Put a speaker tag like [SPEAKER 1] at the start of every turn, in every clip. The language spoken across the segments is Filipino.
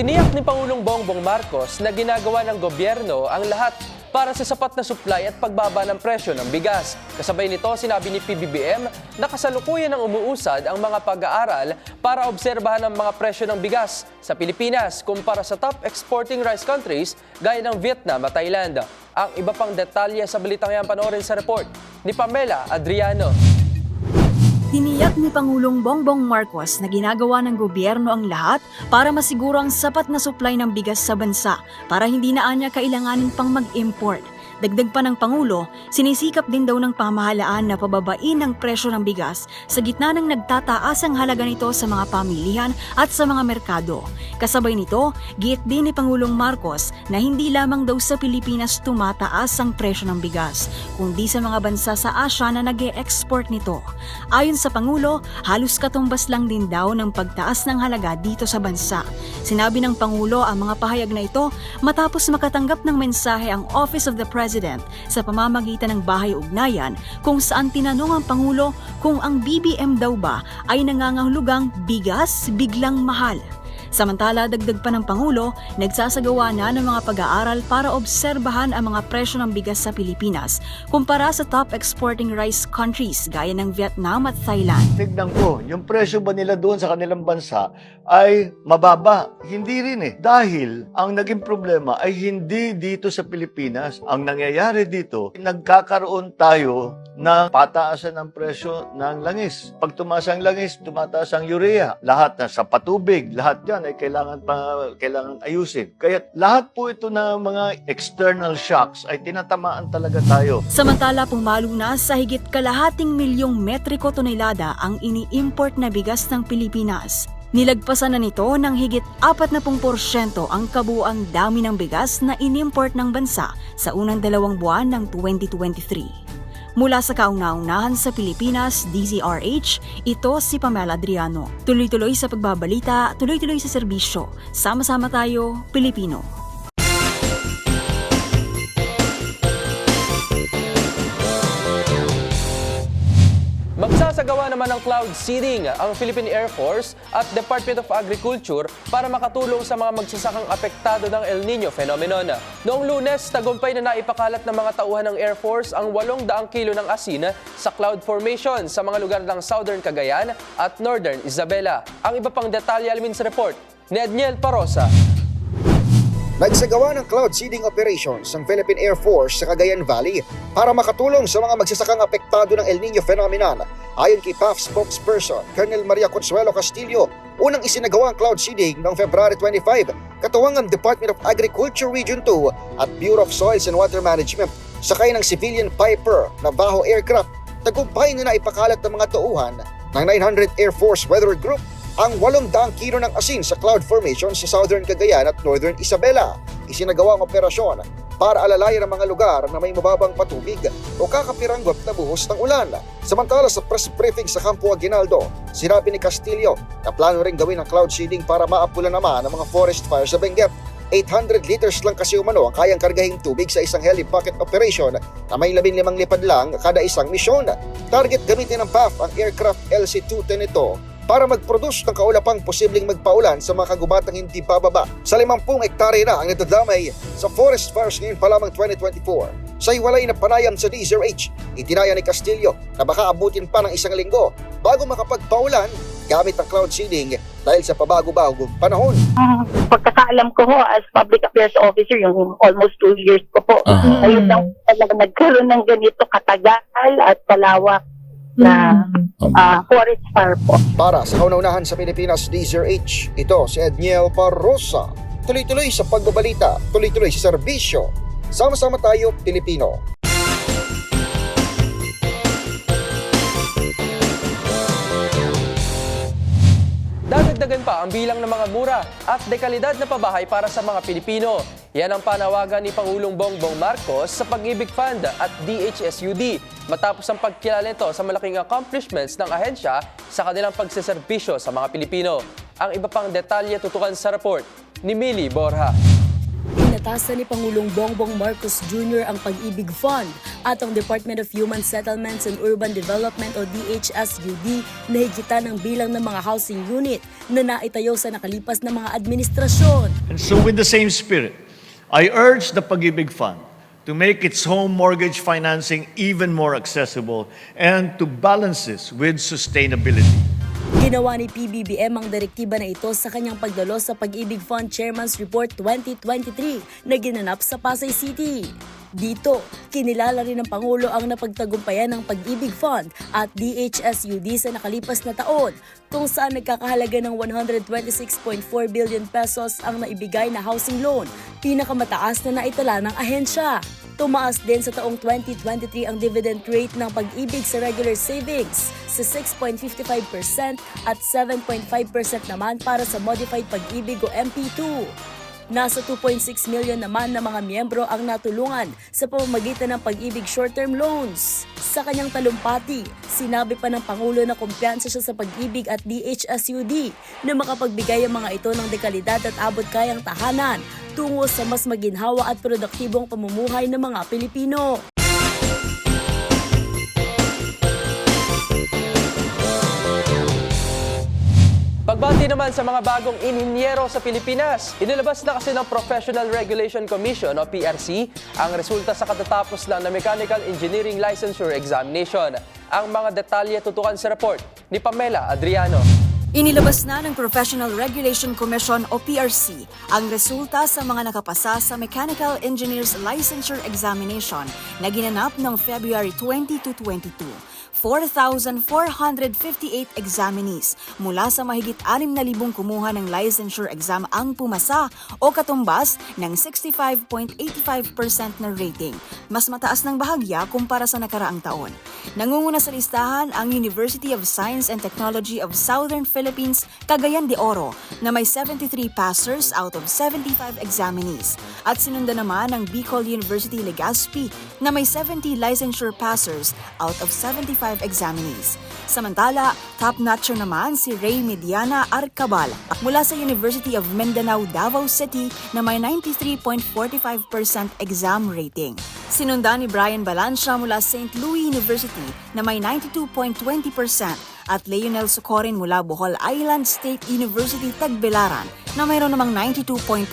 [SPEAKER 1] Tiniyak ni Pangulong Bongbong Marcos na ginagawa ng gobyerno ang lahat para sa sapat na supply at pagbaba ng presyo ng bigas. Kasabay nito, sinabi ni PBBM na kasalukuyan ng umuusad ang mga pag-aaral para obserbahan ang mga presyo ng bigas sa Pilipinas kumpara sa top exporting rice countries gaya ng Vietnam at Thailand. Ang iba pang detalye sa balitang yan panoorin sa report ni Pamela Adriano.
[SPEAKER 2] Tiniyak ni Pangulong Bongbong Marcos na ginagawa ng gobyerno ang lahat para masiguro ang sapat na supply ng bigas sa bansa para hindi na anya kailanganin pang mag-import. Dagdag pa ng Pangulo, sinisikap din daw ng pamahalaan na pababain ang presyo ng bigas sa gitna ng nagtataas ang halaga nito sa mga pamilihan at sa mga merkado. Kasabay nito, giit din ni Pangulong Marcos na hindi lamang daw sa Pilipinas tumataas ang presyo ng bigas, kundi sa mga bansa sa Asia na nag export nito. Ayon sa Pangulo, halos katumbas lang din daw ng pagtaas ng halaga dito sa bansa. Sinabi ng Pangulo ang mga pahayag na ito matapos makatanggap ng mensahe ang Office of the President sa pamamagitan ng Bahay Ugnayan kung saan tinanong ang Pangulo kung ang BBM daw ba ay nangangahulugang bigas biglang mahal. Samantala, dagdag pa ng Pangulo, nagsasagawa na ng mga pag-aaral para obserbahan ang mga presyo ng bigas sa Pilipinas kumpara sa top exporting rice countries gaya ng Vietnam at Thailand.
[SPEAKER 3] tignan ko, yung presyo ba nila doon sa kanilang bansa ay mababa? Hindi rin eh. Dahil ang naging problema ay hindi dito sa Pilipinas. Ang nangyayari dito, nagkakaroon tayo ng pataasan ng presyo ng langis. Pag tumaas ang langis, tumataas ang urea. Lahat na sa patubig, lahat yan ay kailangan pa kailangan ayusin. Kaya lahat po ito na mga external shocks ay tinatamaan talaga tayo.
[SPEAKER 2] Samantala, pumalo na sa higit kalahating milyong metriko tonelada ang ini-import na bigas ng Pilipinas. Nilagpasan na nito ng higit 40% ang kabuang dami ng bigas na inimport ng bansa sa unang dalawang buwan ng 2023. Mula sa kauna-unahan sa Pilipinas, DZRH, ito si Pamela Adriano. Tuloy-tuloy sa pagbabalita, tuloy-tuloy sa serbisyo. Sama-sama tayo, Pilipino.
[SPEAKER 1] Magsasagawa naman ng cloud seeding ang Philippine Air Force at Department of Agriculture para makatulong sa mga magsasakang apektado ng El Nino phenomenon. Noong lunes, tagumpay na naipakalat ng mga tauhan ng Air Force ang 800 kilo ng asin sa cloud formation sa mga lugar ng Southern Cagayan at Northern Isabela. Ang iba pang detalye alamin sa report ni Edniel Parosa.
[SPEAKER 4] Nagsagawa ng cloud seeding operations ang Philippine Air Force sa Cagayan Valley para makatulong sa mga magsasakang apektado ng El Nino phenomenon. Ayon kay PAF spokesperson Colonel Maria Consuelo Castillo, unang isinagawa ang cloud seeding noong February 25, katuwang ang Department of Agriculture Region 2 at Bureau of Soils and Water Management sakay ng civilian Piper na baho aircraft. Tagumpay na naipakalat ng mga tauhan ng 900 Air Force Weather Group ang 800 kilo ng asin sa cloud formation sa Southern Cagayan at Northern Isabela. Isinagawa ang operasyon para alalayan ang mga lugar na may mababang patubig o kakapiranggot na buhos ng ulan. Samantala sa press briefing sa Campo Aguinaldo, sinabi ni Castillo na plano rin gawin ang cloud seeding para maapula naman ang mga forest fire sa Benguet. 800 liters lang kasi umano ang kayang kargahing tubig sa isang heli bucket operation na may 15 lipad lang kada isang misyon. Target gamitin ng PAF ang aircraft LC-210 nito para mag-produce ng kaulapang posibleng magpaulan sa mga kagubatang hindi bababa. Sa 50 hektare na ang nadadamay sa forest fires ngayon pa lamang 2024. Sa hiwalay na panayam sa DZRH, itinaya ni Castillo na baka abutin pa ng isang linggo bago makapagpaulan gamit ang cloud seeding dahil sa pabago-bagong panahon.
[SPEAKER 5] Ah, pagkakaalam ko ho as public affairs officer yung almost two years ko po.
[SPEAKER 6] Aha.
[SPEAKER 5] Ayun lang talaga nagkaroon ng ganito katagal at palawak na ah, forest fire po.
[SPEAKER 4] Para sa kaunaunahan sa Pilipinas DZRH, ito si Edniel Parrosa. Tuloy-tuloy sa pagbabalita, tuloy-tuloy sa serbisyo. Sama-sama tayo, Pilipino.
[SPEAKER 1] Dadagdagan pa ang bilang ng mga mura at dekalidad na pabahay para sa mga Pilipino. Yan ang panawagan ni Pangulong Bongbong Marcos sa Pag-ibig Fund at DHSUD matapos ang pagkilala nito sa malaking accomplishments ng ahensya sa kanilang pagseserbisyo sa mga Pilipino. Ang iba pang detalye tutukan sa report ni Millie Borja.
[SPEAKER 7] Inatasan ni Pangulong Bongbong Marcos Jr. ang Pag-ibig Fund at ang Department of Human Settlements and Urban Development o DHSUD na higitan ng bilang ng mga housing unit na naitayo sa nakalipas na mga administrasyon.
[SPEAKER 3] And so with the same spirit, I urge the Pag-ibig Fund to make its home mortgage financing even more accessible and to balance this with sustainability.
[SPEAKER 7] Ginawa ni PBBM ang direktiba na ito sa kanyang pagdalo sa Pag-ibig Fund Chairman's Report 2023 na ginanap sa Pasay City. Dito, kinilala rin ng Pangulo ang napagtagumpayan ng Pag-ibig Fund at DHSUD sa nakalipas na taon kung saan nagkakahalaga ng 126.4 billion pesos ang naibigay na housing loan, pinakamataas na naitala ng ahensya. Tumaas din sa taong 2023 ang dividend rate ng pag-ibig sa regular savings sa 6.55% at 7.5% naman para sa modified pag-ibig o MP2. Nasa 2.6 million naman na mga miyembro ang natulungan sa pamamagitan ng pag-ibig short-term loans. Sa kanyang talumpati, sinabi pa ng Pangulo na kumpiyansa siya sa pag-ibig at DHSUD na makapagbigay ang mga ito ng dekalidad at abot kayang tahanan tungo sa mas maginhawa at produktibong pamumuhay ng mga Pilipino.
[SPEAKER 1] Naman sa mga bagong inhinyero sa Pilipinas, inilabas na kasi ng Professional Regulation Commission o PRC ang resulta sa katatapos lang na Mechanical Engineering Licensure Examination. Ang mga detalye tutukan sa report ni Pamela Adriano.
[SPEAKER 2] Inilabas na ng Professional Regulation Commission o PRC ang resulta sa mga nakapasa sa Mechanical Engineers Licensure Examination na ginanap noong February 20 to 22. 4,458 examinees mula sa mahigit 6,000 kumuha ng licensure exam ang pumasa o katumbas ng 65.85% na rating. Mas mataas ng bahagya kumpara sa nakaraang taon. Nangunguna sa listahan ang University of Science and Technology of Southern Philippines, Cagayan de Oro, na may 73 passers out of 75 examinees. At sinundan naman ang Bicol University Legazpi na may 70 licensure passers out of 75 examinees. Samantala, top-notcher naman si Ray Mediana Arcabal mula sa University of Mindanao, Davao City na may 93.45% exam rating. Sinundan ni Brian Balancia mula St. Louis University na may 92.20% at Leonel Socorin mula Bohol Island State University Tagbilaran na mayroon namang 92.10%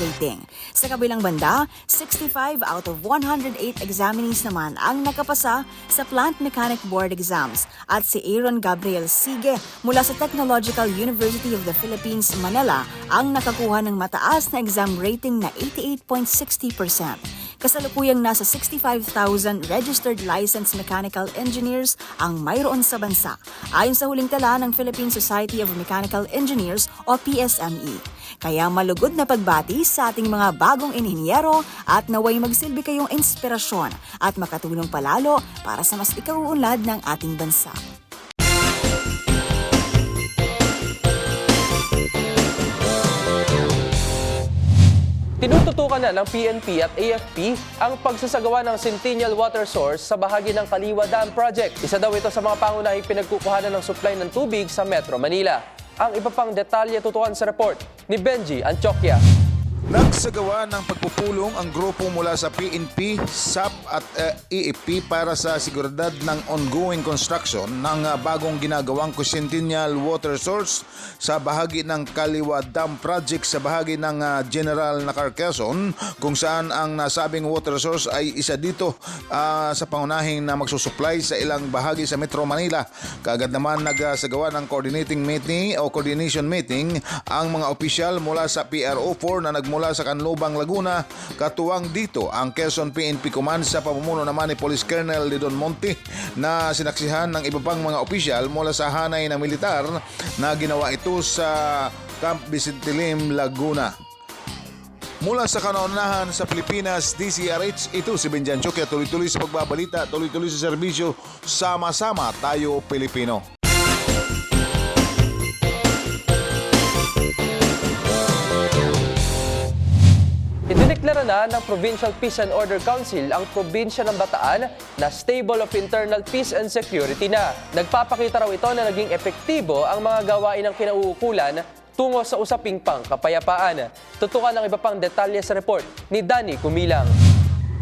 [SPEAKER 2] rating. Sa kabilang banda, 65 out of 108 examinees naman ang nakapasa sa Plant Mechanic Board exams at si Aaron Gabriel Sige mula sa Technological University of the Philippines, Manila ang nakakuha ng mataas na exam rating na 88.60%. Kasalukuyang nasa 65,000 registered licensed mechanical engineers ang mayroon sa bansa, ayon sa huling tala ng Philippine Society of Mechanical Engineers o PSME. Kaya malugod na pagbati sa ating mga bagong inhinyero at naway magsilbi kayong inspirasyon at makatulong palalo para sa mas ikauunlad ng ating bansa.
[SPEAKER 1] Tinututukan na ng PNP at AFP ang pagsasagawa ng Centennial Water Source sa bahagi ng Kaliwa Dam Project. Isa daw ito sa mga pangunahing pinagkukuhanan ng supply ng tubig sa Metro Manila. Ang iba pang detalye tutukan sa report ni Benji Antioquia.
[SPEAKER 8] Nagsagawa ng pagpupulong ang grupo mula sa PNP, SAP at uh, EFP para sa seguridad ng ongoing construction ng uh, bagong ginagawang Centennial Water Source sa bahagi ng Kaliwa Dam Project sa bahagi ng uh, General Quezon kung saan ang nasabing water source ay isa dito uh, sa pangunahing na magsusupply sa ilang bahagi sa Metro Manila. Kagad naman nagsagawa ng coordinating meeting o coordination meeting ang mga opisyal mula sa PRO4 na nagmula sa Canlubang, Laguna. Katuwang dito ang Quezon PNP Command sa pamumuno naman ni Police Colonel Lidon Monte na sinaksihan ng iba pang mga opisyal mula sa hanay ng militar na ginawa ito sa Camp Vicentilim, Laguna. Mula sa kanaunahan sa Pilipinas, DCRH, ito si Benjan Chokya. Tuloy-tuloy sa pagbabalita, tuloy-tuloy sa serbisyo. Sama-sama tayo Pilipino.
[SPEAKER 1] Idineklara na ng Provincial Peace and Order Council ang probinsya ng Bataan na stable of internal peace and security na. Nagpapakita raw ito na naging epektibo ang mga gawain ng kinauukulan tungo sa usaping pangkapayapaan. Tutukan ang iba pang detalye sa report ni Danny Kumilang.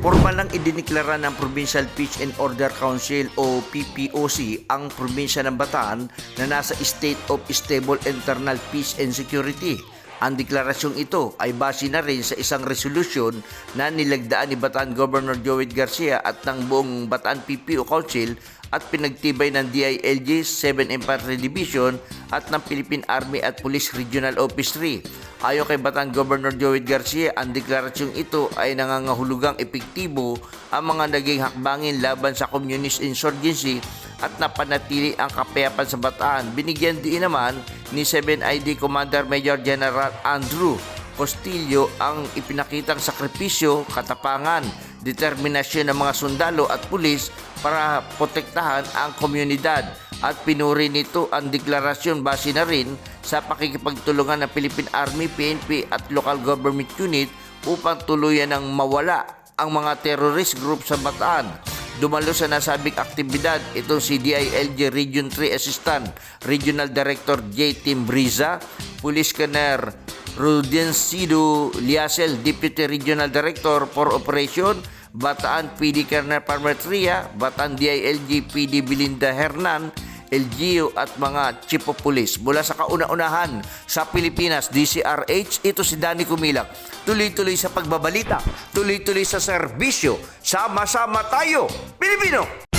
[SPEAKER 9] Formal lang idiniklara ng Provincial Peace and Order Council o PPOC ang probinsya ng Bataan na nasa state of stable internal peace and security. Ang deklarasyong ito ay base na rin sa isang resolusyon na nilagdaan ni Bataan Governor Joey Garcia at ng buong Bataan PPO Council at pinagtibay ng DILG 7 Infantry Division at ng Philippine Army at Police Regional Office 3. Ayon kay Bataan Governor Joey Garcia, ang deklarasyong ito ay nangangahulugang epektibo ang mga naging hakbangin laban sa communist insurgency at napanatili ang kapayapaan sa Bataan. Binigyan din naman ni 7ID Commander Major General Andrew Castillo ang ipinakitang sakripisyo, katapangan, determinasyon ng mga sundalo at pulis para protektahan ang komunidad at pinuri nito ang deklarasyon base na rin sa pakikipagtulungan ng Philippine Army, PNP at local government unit upang tuluyan ng mawala ang mga terrorist group sa Bataan. Dumalo sa nasabing aktibidad itong si DILG Region 3 Assistant Regional Director J. Tim Briza, Police Colonel Rudensido Liasel, Deputy Regional Director for Operation, Bataan PD Colonel Parmetria, Bataan DILG PD Belinda Hernan, LGU at mga chief of police mula sa kauna-unahan sa Pilipinas, DCRH, ito si Danny Kumilak. Tuloy-tuloy sa pagbabalita, tuloy-tuloy sa serbisyo, sama-sama tayo, Pilipino!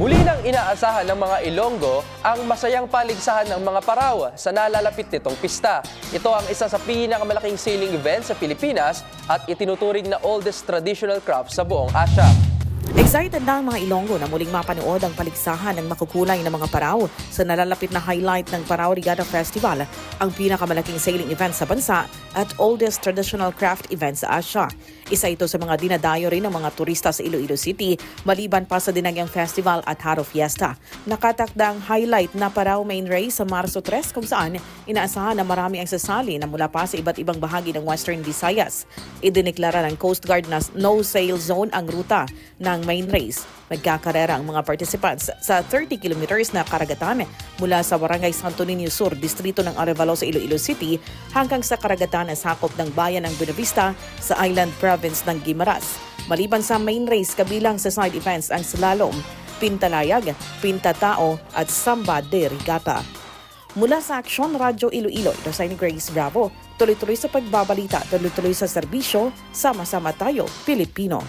[SPEAKER 1] Muli nang inaasahan ng mga Ilonggo ang masayang paligsahan ng mga paraw sa nalalapit nitong pista. Ito ang isa sa pinakamalaking sailing event sa Pilipinas at itinuturing na oldest traditional craft sa buong Asia.
[SPEAKER 10] Excited na ang mga Ilonggo na muling mapanood ang paligsahan ng makukulay na mga paraw sa nalalapit na highlight ng Paraw Regatta Festival, ang pinakamalaking sailing event sa bansa at oldest traditional craft event sa Asia. Isa ito sa mga dinadayo rin ng mga turista sa Iloilo City maliban pa sa Dinagyang Festival at Haro Fiesta. Nakatakdang highlight na Paraw Main Race sa Marso 3 kung saan inaasahan na marami ang sasali na mula pa sa iba't ibang bahagi ng Western Visayas. Idineklara ng Coast Guard na no-sail zone ang ruta ng main race. Magkakarera ang mga participants sa 30 kilometers na karagatan mula sa Barangay Santo Niño Sur, distrito ng Arevalo sa Iloilo City hanggang sa karagatan na sakop ng bayan ng Buenavista sa Island Province ng Guimaras. Maliban sa main race, kabilang sa side events ang slalom, pintalayag, pintatao at samba de regatta. Mula sa Aksyon Radyo Iloilo, ito sa ni Grace Bravo. Tuloy-tuloy sa pagbabalita, tuloy-tuloy sa serbisyo, sama-sama tayo, Pilipino.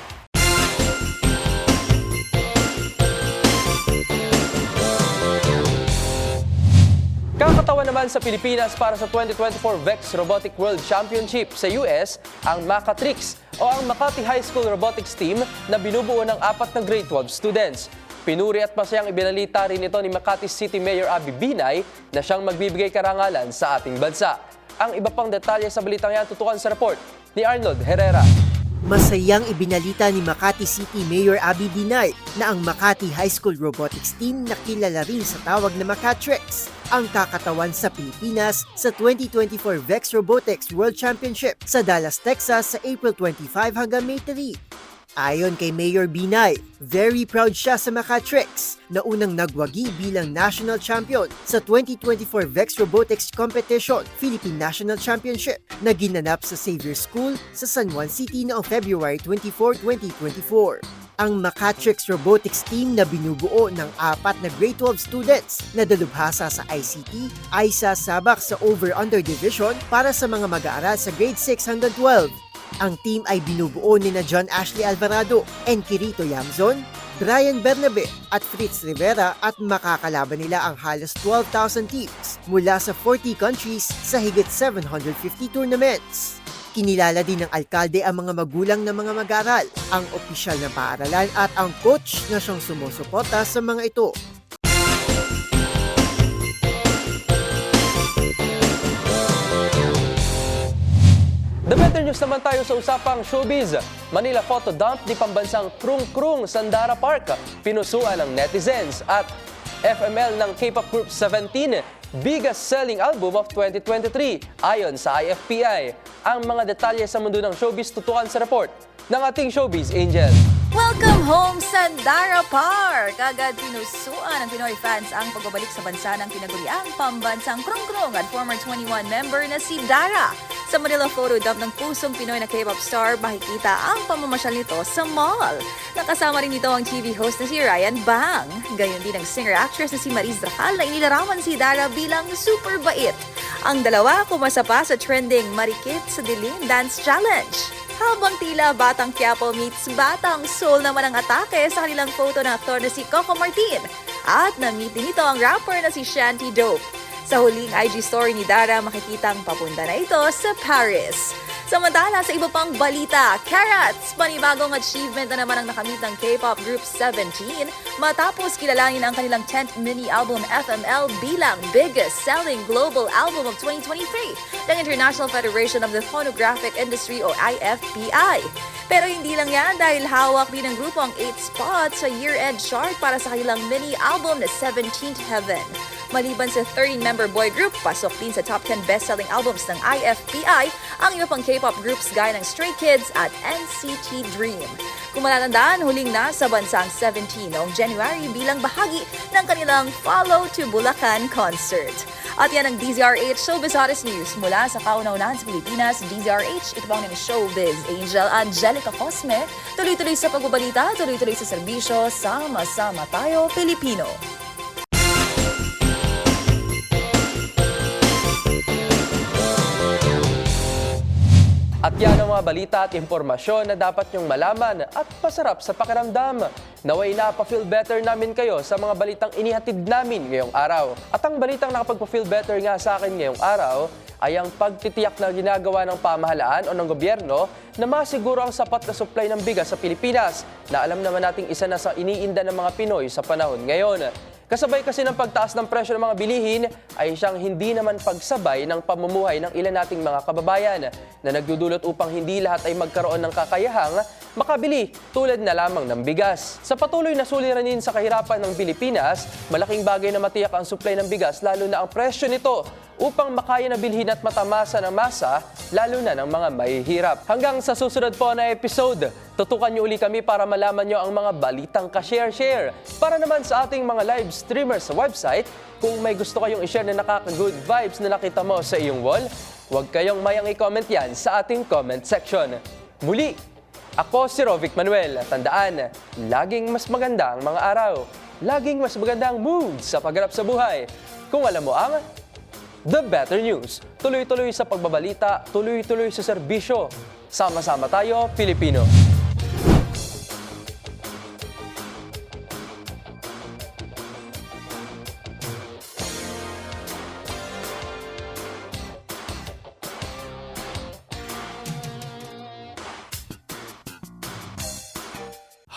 [SPEAKER 1] Kakatawa naman sa Pilipinas para sa 2024 VEX Robotic World Championship sa US ang Macatrix o ang Makati High School Robotics Team na binubuo ng apat na grade 12 students. Pinuri at masayang ibinalita rin ito ni Makati City Mayor Abby Binay na siyang magbibigay karangalan sa ating bansa. Ang iba pang detalye sa balitang yan tutukan sa report ni Arnold Herrera.
[SPEAKER 11] Masayang ibinalita ni Makati City Mayor Abby Binay na ang Makati High School Robotics Team na kilala rin sa tawag na Makatrix ang kakatawan sa Pilipinas sa 2024 VEX Robotics World Championship sa Dallas, Texas sa April 25 hanggang May 3. Ayon kay Mayor Binay, very proud siya sa Makatrix na unang nagwagi bilang national champion sa 2024 VEX Robotics Competition Philippine National Championship na ginanap sa Xavier School sa San Juan City noong February 24, 2024 ang Makatrix Robotics team na binubuo ng apat na grade 12 students na dalubhasa sa ICT ay sasabak sa over-under division para sa mga mag-aaral sa grade 6 hanggang 12. Ang team ay binubuo ni na John Ashley Alvarado and Kirito Yamzon, Brian Bernabe at Fritz Rivera at makakalaban nila ang halos 12,000 teams mula sa 40 countries sa higit 750 tournaments. Kinilala din ng alkalde ang mga magulang ng mga mag-aral, ang opisyal na paaralan at ang coach na siyang sumusuporta sa mga ito.
[SPEAKER 1] The better news naman tayo sa usapang showbiz. Manila photo dump ni pambansang Krung Krung Sandara Park. Pinusuan ng netizens at FML ng K-pop group 17 biggest selling album of 2023 ayon sa IFPI. Ang mga detalye sa mundo ng showbiz tutukan sa report ng ating showbiz angel.
[SPEAKER 12] Welcome home, Sandara Park! Agad pinusuan ng Pinoy fans ang pagbabalik sa bansa ng tinaguriang pambansang krong-krong at former 21 member na si Dara. Sa Manila photo dump ng pusong Pinoy na K-pop star, makikita ang pamamasyal nito sa mall. Nakasama rin nito ang TV host na si Ryan Bang. Gayon din ang singer-actress na si Maris Dracal na inilarawan si Dara bilang super bait. Ang dalawa kumasa pa sa trending Marikit sa Dilim Dance Challenge. Habang tila Batang Quiapo meets Batang Soul naman ang atake sa kanilang photo ng aktor na si Coco Martin. At na-meet din ito ang rapper na si Shanty Dope. Sa huling IG story ni Dara, makikita ang papunta na ito sa Paris. Samantala sa iba pang balita, Carrots! Panibagong achievement na naman ang nakamit ng K-pop group 17 matapos kilalanin ang kanilang 10th mini album FML bilang biggest selling global album of 2023 ng International Federation of the Phonographic Industry o IFPI. Pero hindi lang yan dahil hawak din ng grupo ang 8 spots sa year-end chart para sa kanilang mini album na 17th Heaven. Maliban sa 13-member boy group, pasok din sa top 10 best-selling albums ng IFPI ang iba pang K-pop groups gaya ng Stray Kids at NCT Dream. Kung matatandaan, huling na sa bansang 17 noong January bilang bahagi ng kanilang Follow to Bulacan concert. At yan ang DZRH Showbiz Hottest News mula sa kauna-unahan sa Pilipinas, DZRH, ito bang ng Showbiz Angel Angelica Cosme. Tuloy-tuloy sa pagbabalita, tuloy-tuloy sa serbisyo, sama-sama tayo, Pilipino.
[SPEAKER 1] At yan ang mga balita at impormasyon na dapat nyong malaman at pasarap sa pakiramdam. Naway na pa-feel better namin kayo sa mga balitang inihatid namin ngayong araw. At ang balitang nakapagpa-feel better nga sa akin ngayong araw ay ang pagtitiyak na ginagawa ng pamahalaan o ng gobyerno na masiguro ang sapat na supply ng bigas sa Pilipinas na alam naman nating isa na sa iniinda ng mga Pinoy sa panahon ngayon. Kasabay kasi ng pagtaas ng presyo ng mga bilihin ay siyang hindi naman pagsabay ng pamumuhay ng ilan nating mga kababayan na nagdudulot upang hindi lahat ay magkaroon ng kakayahang makabili tulad na lamang ng bigas. Sa patuloy na suliranin sa kahirapan ng Pilipinas, malaking bagay na matiyak ang supply ng bigas lalo na ang presyo nito upang makaya na bilhin at matamasa ng masa, lalo na ng mga mahihirap. Hanggang sa susunod po na episode, tutukan niyo uli kami para malaman niyo ang mga balitang ka-share-share. Para naman sa ating mga live streamers sa website, kung may gusto kayong i-share na nakaka-good vibes na nakita mo sa iyong wall, huwag kayong mayang i-comment yan sa ating comment section. Muli, ako si Rovic Manuel. Tandaan, laging mas maganda ang mga araw. Laging mas maganda ang mood sa pagharap sa buhay. Kung alam mo ang The Better News. Tuloy-tuloy sa pagbabalita, tuloy-tuloy sa serbisyo. Sama-sama tayo, Pilipino.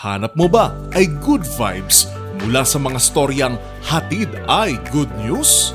[SPEAKER 6] Hanap mo ba ay good vibes mula sa mga storyang hatid ay good news?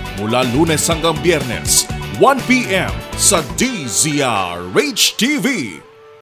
[SPEAKER 6] mula lunes hanggang biyernes, 1pm sa DZRH TV.